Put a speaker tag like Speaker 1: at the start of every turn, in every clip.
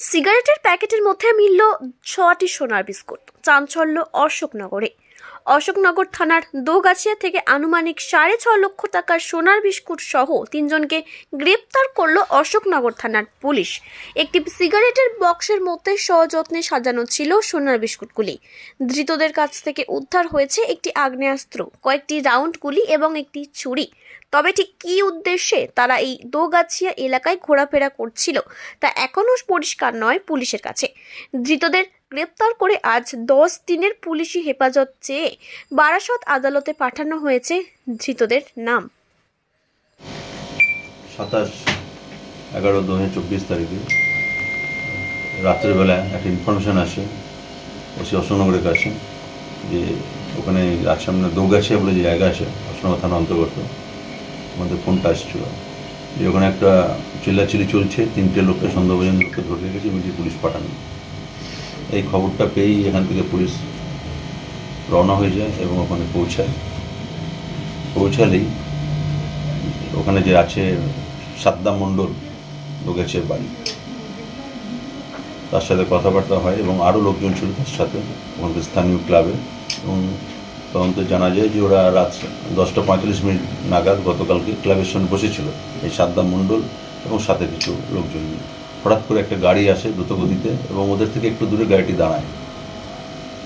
Speaker 1: সিগারেটের প্যাকেটের মধ্যে মিলল ছটি সোনার বিস্কুট চাঞ্চল্য অশোকনগরে। অশোকনগর থানার দোগাছিয়া থেকে আনুমানিক সাড়ে ছ লক্ষ টাকার সোনার বিস্কুট সহ তিনজনকে গ্রেপ্তার করল অশোকনগর থানার পুলিশ। একটি সিগারেটের বক্সের মধ্যে সযত্নে সাজানো ছিল সোনার বিস্কুটগুলি। ধৃতদের কাছ থেকে উদ্ধার হয়েছে একটি আগ্নেয়াস্ত্র, কয়েকটি রাউন্ড গুলি এবং একটি ছুরি। তবে ঠিক কী উদ্দেশ্যে তারা এই দোগাছিয়া এলাকায় ঘোরাফেরা করছিল তা এখনও পরিষ্কার নয় পুলিশের কাছে। ধৃতদের গ্রেপ্তার করে আজ দশ দিনের পুলিশি হেফাজত চেয়ে বারাসত আদালতে পাঠানো হয়েছে ধৃতদের নাম।
Speaker 2: সাতাশ এগারো দু হাজার চব্বিশ তারিখে রাত্রেবেলা একটা ইনফরমেশান আসে ওসি অশোকনগরের কাছে যে ওখানে রাত সামনে দৌগাছিয়া বলে যে জায়গা আছে, অশোকনগর থানা অন্তর্গত, আমাদের ফোনটা আসছিল। যে ওখানে একটা চিল্লাচিল্লি চলছে, তিনটে লোককে সন্দেহভাজন লোককে ধরে রেখেছে ইমিডিয়েট পুলিশ পাঠানো। এই খবরটা পেয়েই এখান থেকে পুলিশ রওনা হয়ে যায় এবং ওখানে পৌঁছায়। পৌঁছালেই ওখানে যে আছে সাদ্দাম মণ্ডল লোকেছের বাড়ি, তার সাথে কথাবার্তা হয় এবং আরও লোকজন ছিল তার সাথে। ওখানকার স্থানীয় ক্লাবে এবং তদন্তে জানা যায় যে ওরা রাত দশটা পঁয়তাল্লিশ মিনিট নাগাদ গতকালকে ক্লাবের সঙ্গে বসেছিল এই সাদ্দাম মণ্ডল এবং সাথে কিছু লোকজন। নিয়ে হঠাৎ করে একটা গাড়ি আসে দ্রুতগতিতে এবং ওদের থেকে একটু দূরে গাড়িটি দাঁড়ায়।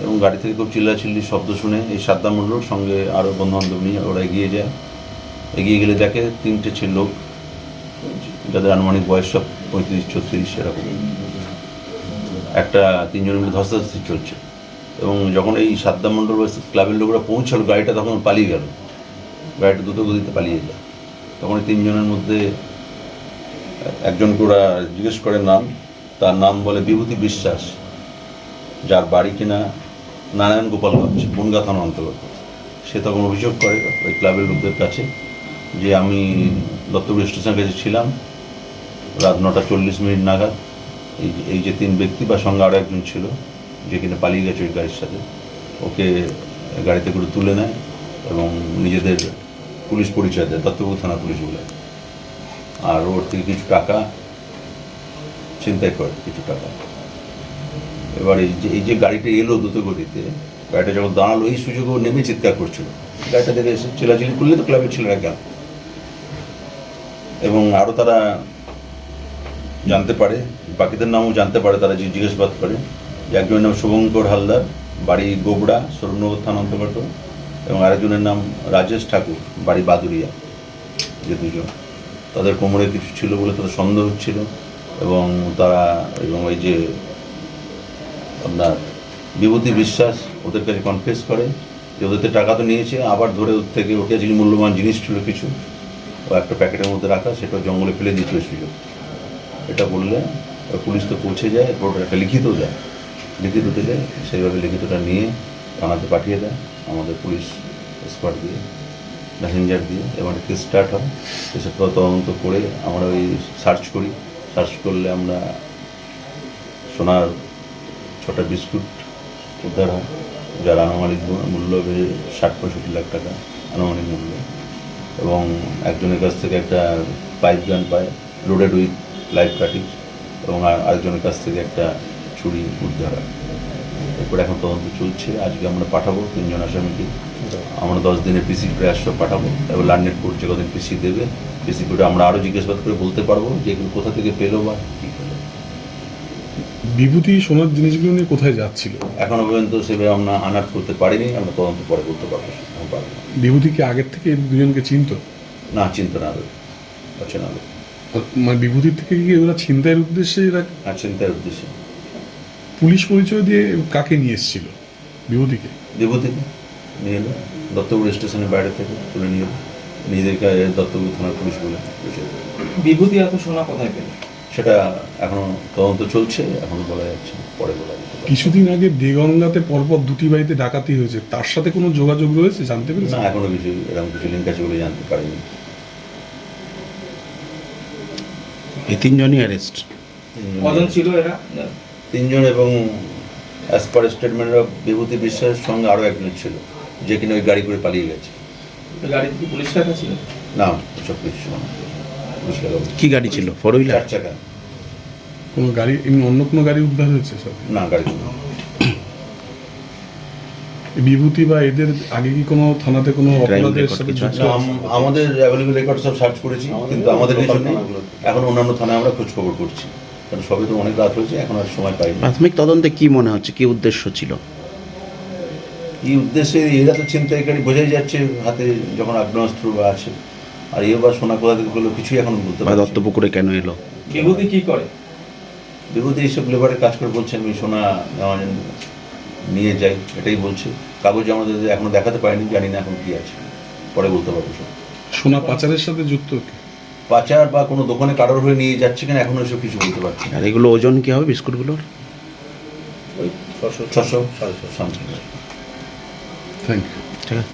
Speaker 2: এবং গাড়ি থেকে খুব চিল্লাচিল্লি শব্দ শুনে এই সাদ্দাম মণ্ডল সঙ্গে আরও বন্ধুবান্ধব নিয়ে ওরা এগিয়ে যায়। এগিয়ে গেলে দেখে তিনটে ছিল লোক, যাদের আনুমানিক বয়স সব পঁয়ত্রিশ, ছত্রিশ এরকম। একটা তিনজনের মধ্যে ধস্তাধস্তি চলছে। এবং যখন এই সাদ্দাম মণ্ডল ক্লাবের লোকরা পৌঁছালো, গাড়িটা তখন পালিয়ে গেল। গাড়িটা দ্রুত গতিতে পালিয়ে যায়। তখন এই তিনজনের মধ্যে একজনকে ওরা জিজ্ঞেস করে নাম, তার নাম বলে বিভূতি বিশ্বাস, যার বাড়ি কিনা নারায়ণ গোপালগঞ্জ, বনগা থানা অন্তর্গত। সে তখন অভিযোগ করে ওই ক্লাবের লোকদের কাছে যে আমি দত্তপুর স্টেশনের কাছে ছিলাম, রাত নটা চল্লিশ মিনিট নাগাদ। এই এই যে তিন ব্যক্তি বা সঙ্গে আরও একজন ছিল, যে কিনা পালিয়ে গেছে ওই গাড়ির সাথে, ওকে গাড়িতে করে তুলে নেয় এবং নিজেদের পুলিশ পরিচয় দেয়, দত্তপুর থানা পুলিশ বলে। আর ওর থেকে কিছু টাকা ছিনতাই করে, কিছু টাকা। এবার এই যে এই যে গাড়িটা এলো দ্রুত গতিতে, গাড়িটা যখন দাঁড়াল, এই সুযোগে ও নেমে চিৎকার করছিল। গাড়িটা দেখে এসে চিলাচিলি করলে তো ক্লাবের ছেলেরা গেল। এবং আরও তারা জানতে পারে, বাকিদের নামও জানতে পারে, তারা যে জিজ্ঞাসাবাদ করে। একজনের নাম শুভঙ্কর হালদার, বাড়ি গোবড়া সরুনগর থানা অন্তর্গত, এবং আরেকজনের নাম রাজেশ ঠাকুর, বাড়ি বাদুরিয়া, যে দুজন। তাদের কোমরে কিছু ছিল বলে তাদের সন্দেহ হচ্ছিল এবং তারা এবং ওই যে আপনার বিভূতি বিশ্বাস ওদের কাছে কনফেস করে যে ওদের টাকা তো নিয়েছে, আবার ধরে ওর থেকে ওকে যে মূল্যবান জিনিস ছিল কিছু, ও একটা প্যাকেটের মধ্যে রাখা, সেটা জঙ্গলে ফেলে দিয়েছিল সুযোগ এটা বললে পুলিশ তো পৌঁছে যায়, এরপর একটা লিখিত দেয় লিখিত দিলে সেইভাবে লিখিতটা নিয়ে থানাতে পাঠিয়ে দেয়, আমাদের পুলিশ স্কোয়াড দিয়ে। মেসেঞ্জার দিয়ে এবং একটা স্টার্ট হয়। পর তদন্ত করে আমরা ওই সার্চ করি। সার্চ করলে আমরা সোনার ছটা বিস্কুট উদ্ধার হয়, যার আনুমানিক মূল্য বেড়ে ষাট, পঁয়ষট্টি লাখ টাকা, আনুমানিক মূল্য। এবং একজনের কাছ থেকে একটা পাইপ গান পায় লোডেড উইথ লাইফ কাটিং এবং আর- আরেকজনের কাছ থেকে একটা ছুরি উদ্ধার হয়। এরপর এখন তদন্ত চলছে। আজকে আমরা পাঠাবো তিনজন আসামিকে। আমরা দশ দিনের পিসি প্রয়াস পাঠাবো। এবার লার্নেট কোর্ট যে কদিন পিসি দেবে পিসি কোর্টে আমরা আরও জিজ্ঞাসাবাদ করে বলতে পারব যে এগুলো কোথা থেকে পেল বা কী পেল।
Speaker 3: বিভূতি সোনার জিনিসগুলো নিয়ে কোথায় যাচ্ছিল?
Speaker 2: এখনও পর্যন্ত সেভাবে আমরা আনার করতে পারিনি আমরা তদন্ত পরে করতে পারব। এখন পারব না।
Speaker 3: বিভূতি কি আগের থেকে দুজনকে চিনত?
Speaker 2: না চিন্তা না অচেনা হবে
Speaker 3: মানে বিভূতির থেকে কি ওরা ছিনতাইয়ের উদ্দেশ্যে এরা
Speaker 2: চিন্তার উদ্দেশ্যে।
Speaker 3: পুলিশ পরিচয় দিয়ে কাকে নিয়ে এসেছিল? বিভূতিকে?
Speaker 2: বিভূতিকে নিয়ে এলো। দত্তপুর স্টেশনের বাইরে থেকে তুলে নিয়ে এলো। নিজেদেরকে দত্তপুর থানার পুলিশ বলে
Speaker 4: বিভূতি এত সোনা কোথায় পেল?
Speaker 2: সেটা এখনও তদন্ত চলছে এখনও বলা যাচ্ছে পরে বলা পারে।
Speaker 3: কিছুদিন আগে দেগঙ্গাতে পরপর দুটি বাড়িতে ডাকাতি হয়েছে। তার সাথে কোনো যোগাযোগ রয়েছে জানতে
Speaker 2: না এখনও কিছু এরকম কিছু লিঙ্ক আছে বলে জানতে পারিনি।
Speaker 5: এই তিনজনই অ্যারেস্ট
Speaker 4: কজন ছিল এরা?
Speaker 2: তিনজন এবং as per statement of Bibhuti বিশ্বাসের সঙ্গে আরও একজন ছিল যে কিনা ওই গাড়ি করে পালিয়ে গেছে।
Speaker 4: গাড়িতে কি পুলিশ রাখা ছিল?
Speaker 2: না এসব কিছু না পুলিশ লাগাবো
Speaker 5: কি গাড়ি ছিল? ফোর হুইলার
Speaker 2: চার চাকা।
Speaker 3: কোনো গাড়ি এমনি অন্য কোনো গাড়ি উদ্ধার হয়েছে স্যার
Speaker 2: না গাড়ি
Speaker 3: বিভূতি বা এদের আগে কি কোনো থানাতে কোনো অপরাধের
Speaker 5: record
Speaker 3: সাথে
Speaker 5: কিছু
Speaker 3: যুক্ত আছে?
Speaker 2: আম- আমাদের অ্যাভেলেবল রেকর্ড সব সার্চ করেছি কিন্তু আমাদের কিছু নেই। এখন অন্যান্য থানায় আমরা খোঁজ খবর করছি। কারণ সবে তো অনেক রাত হয়েছে এখন আর সময় পাইনি।
Speaker 5: প্রাথমিক তদন্তে কি মনে হচ্ছে কি উদ্দেশ্য ছিল?
Speaker 2: এই উদ্দেশ্যে এরা তো ছিনতাইকারী বোঝাই যাচ্ছে হাতে যখন আগ্নেয়াস্ত্র বা আছে। আর এ বা সোনা কোথা থেকে কিছুই এখন বলতে না।
Speaker 5: দত্তপুকুরে কেন এলো?
Speaker 4: বিভূতি কি করে?
Speaker 2: বিভূতি এইসব লেবারের কাজ করে বলছে আমি সোনা নেওয়া নিয়ে যাই এটাই বলছে। কাগজ আমাদের এখনও দেখাতে পারিনি জানি না এখন কি আছে। পরে বলতে পারব
Speaker 3: সোনা পাচারের সাথে যুক্ত কি?
Speaker 2: পাচার বা কোনো দোকানে কারোর হয়ে নিয়ে যাচ্ছে কিনা এখনও এসব কিছু বলতে পারছি না।
Speaker 5: আর এগুলো ওজন কি হবে বিস্কুটগুলোর?
Speaker 2: ওই ছশো ছশো সাড়ে ছশো সামথিং।
Speaker 3: থ্যাংক ইউ
Speaker 5: ঠিক আছে।